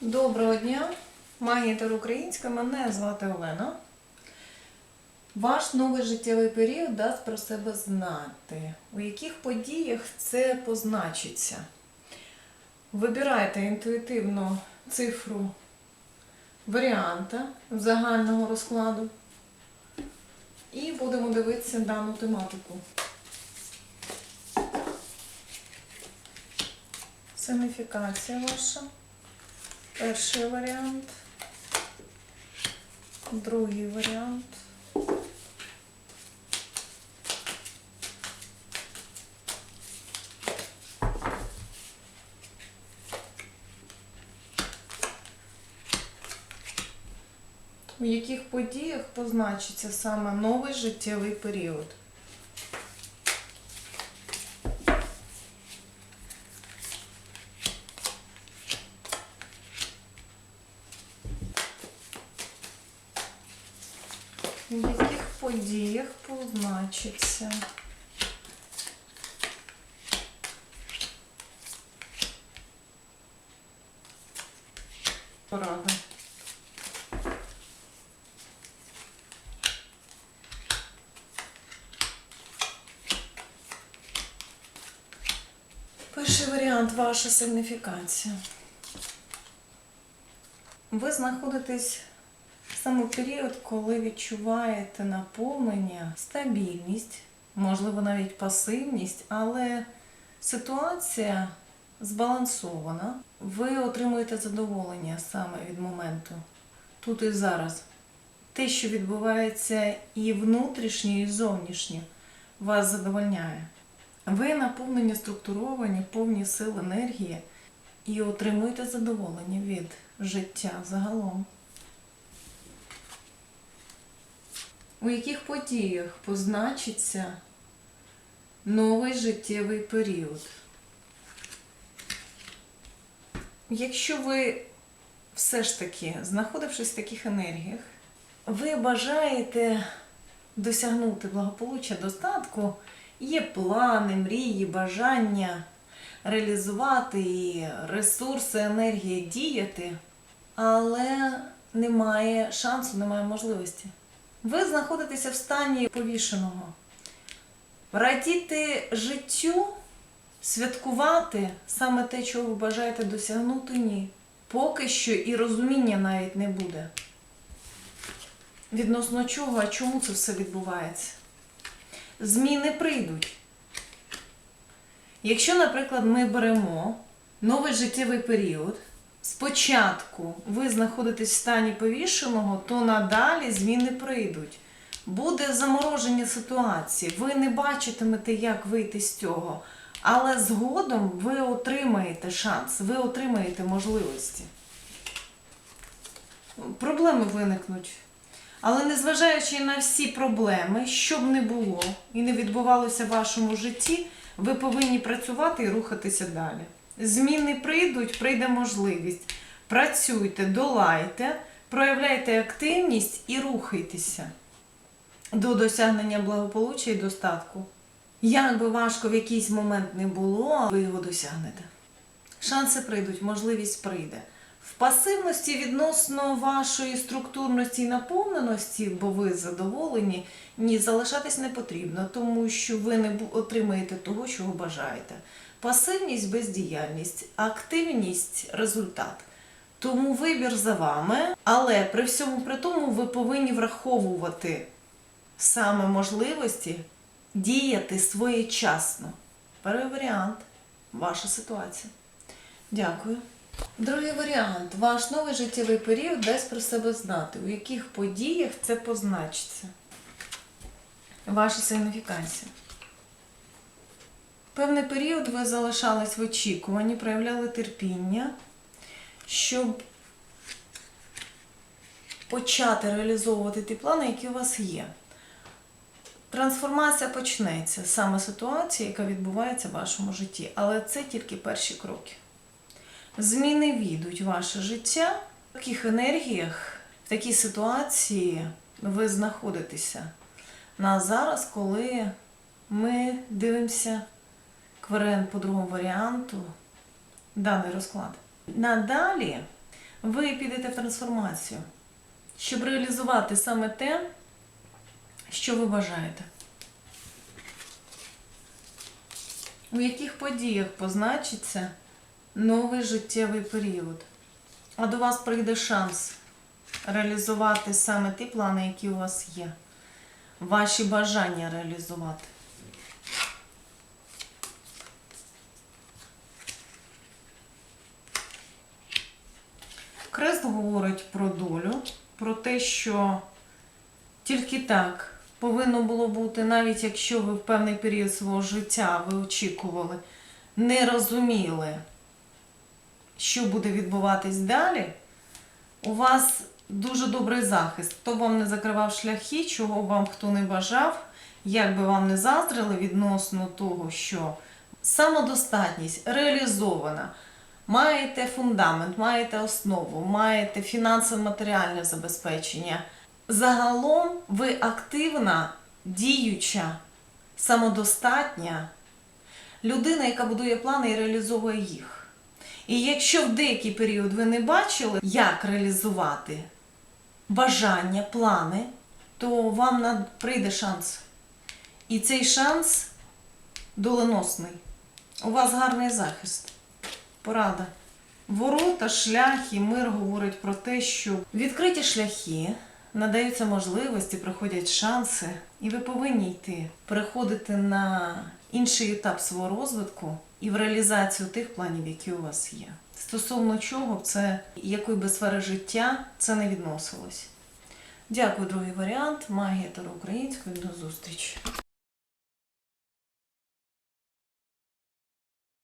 Доброго дня! Магія Таро Українська, мене звати Олена. Ваш новий життєвий період дасть про себе знати, у яких подіях це позначиться. Вибирайте інтуїтивно цифру варіанта загального розкладу і будемо дивитися дану тематику. Сигніфікація ваша. Перший варіант. Другий варіант. У яких подіях позначиться саме новий життєвий період? У яких подіях позначиться? Порада. Перший варіант ваша сигніфікація. Ви знаходитесь саме період, коли відчуваєте наповнення, стабільність, можливо, навіть пасивність, але ситуація збалансована. Ви отримуєте задоволення саме від моменту тут і зараз. Те, що відбувається і внутрішнє, і зовнішнє, вас задовольняє. Ви наповнені, структуровані, повні сил енергії і отримуєте задоволення від життя загалом. У яких подіях позначиться новий життєвий період? Якщо ви все ж таки, знаходившись в таких енергіях, ви бажаєте досягнути благополуччя, достатку, є плани, мрії, бажання реалізувати і ресурси, енергії діяти, але немає шансу, немає можливості. Ви знаходитеся в стані повішеного. Радіти життю, святкувати саме те, чого ви бажаєте досягнути, ні. Поки що і розуміння навіть не буде. Відносно чого, а чому це все відбувається? Зміни прийдуть. Якщо, наприклад, ми беремо новий життєвий період, спочатку ви знаходитесь в стані повішеного, то надалі зміни прийдуть. Буде замороження ситуації, ви не бачитимете, як вийти з цього. Але згодом ви отримаєте шанс, ви отримаєте можливості. Проблеми виникнуть. Але незважаючи на всі проблеми, що б не було і не відбувалося в вашому житті, ви повинні працювати і рухатися далі. Зміни прийдуть, прийде можливість. Працюйте, долайте, проявляйте активність і рухайтеся до досягнення благополуччя і достатку. Як би важко в якийсь момент не було, ви його досягнете. Шанси прийдуть, можливість прийде. В пасивності відносно вашої структурності і наповненості, бо ви задоволені, ні, залишатись не потрібно, тому що ви не отримаєте того, чого бажаєте. Пасивність бездіяльність, активність результат. Тому вибір за вами, але при всьому при тому ви повинні враховувати саме можливості діяти своєчасно. Перший варіант ваша ситуація. Дякую. Другий варіант. Ваш новий життєвий період дасть про себе знати, у яких подіях це позначиться. Ваша сигніфікація. Певний період ви залишались в очікуванні, проявляли терпіння, щоб почати реалізовувати ті плани, які у вас є. Трансформація почнеться саме ситуація, яка відбувається в вашому житті, але це тільки перші кроки. Зміни війдуть ваше життя. В таких енергіях, в такій ситуації ви знаходитеся на зараз, коли ми дивимося кварен по другому варіанту даний розклад. Надалі ви підете в трансформацію, щоб реалізувати саме те, що ви бажаєте. У яких подіях позначиться новий життєвий період? А до вас прийде шанс реалізувати саме ті плани, які у вас є. Ваші бажання реалізувати. Крест говорить про долю, про те, що тільки так повинно було бути, навіть якщо ви в певний період свого життя ви очікували, не розуміли, що буде відбуватись далі, у вас дуже добрий захист. Хто вам не закривав шляхи, чого вам хто не бажав, як би вам не заздрили відносно того, що самодостатність реалізована. Маєте фундамент, маєте основу, маєте фінансово-матеріальне забезпечення. Загалом ви активна, діюча, самодостатня людина, яка будує плани і реалізовує їх. І якщо в деякий період ви не бачили, як реалізувати бажання, плани, то вам прийде шанс. І цей шанс доленосний. У вас гарний захист. Порада. Ворота, шляхи, мир говорить про те, що відкриті шляхи, надаються можливості, приходять шанси, і ви повинні йти, переходити на інший етап свого розвитку і в реалізацію тих планів, які у вас є. Стосовно чого це, якої би сфери життя це не відносилось. Дякую, другий варіант. Магія Таро української. До зустрічі.